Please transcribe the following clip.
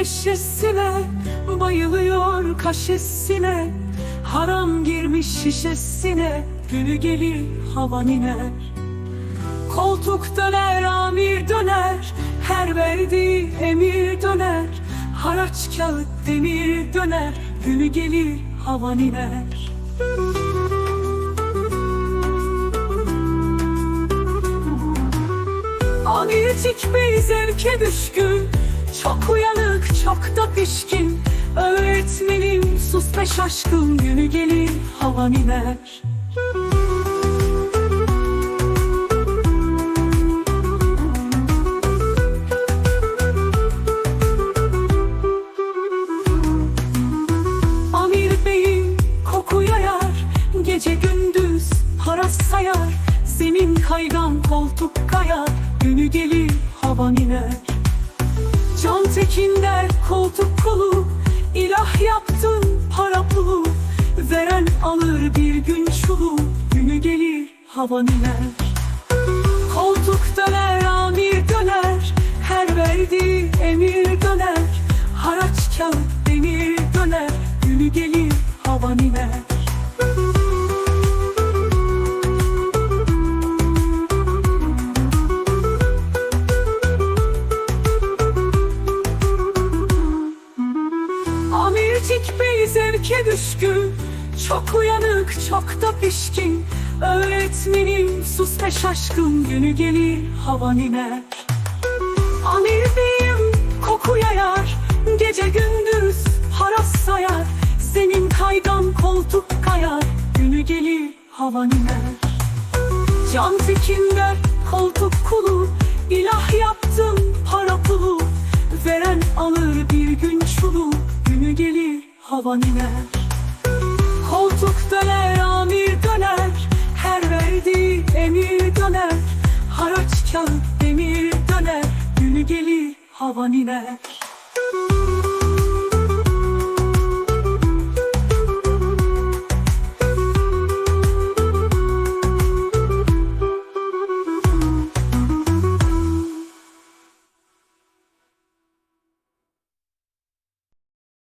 neşesine Bayılıyor kaşesine. Haram girmiş şişesine Günü gelir havan iner Koltuk döner amir döner Her verdiği emir döner. Haraç kağıt demir döner Günü gelir havan iner Amircik bey zevke düşkün Çok uyanık çok da pişkin. Öğretmenim sus be şaşkın. Günü gelir havan iner Amir beyim koku yayar Gece gündüz para sayar. Zemin kaygan koltuk kayar Günü gelir havan iner Can Tekin der koltuk kolu İlah yaptın para pulu Veren alır bir gün çulu Günü gelir havan iner Amircik bey zevke düşkün. Çok uyanık çok da pişkin. Öğretmenim sus be şaşkın. Günü gelir havan iner Amir beyim koku yayar. Gece gündüz haras sayar. Senin kaygan koltuk kayar. Günü gelir havan iner Can Tekin der koltuk kulu. İlah yaptım para pulu. Veren alır bir gün çulu havan iner. Koltuk döner amir döner. Her verdiği emir döner. Haraç kağıt demir döner. Günü gelir havan iner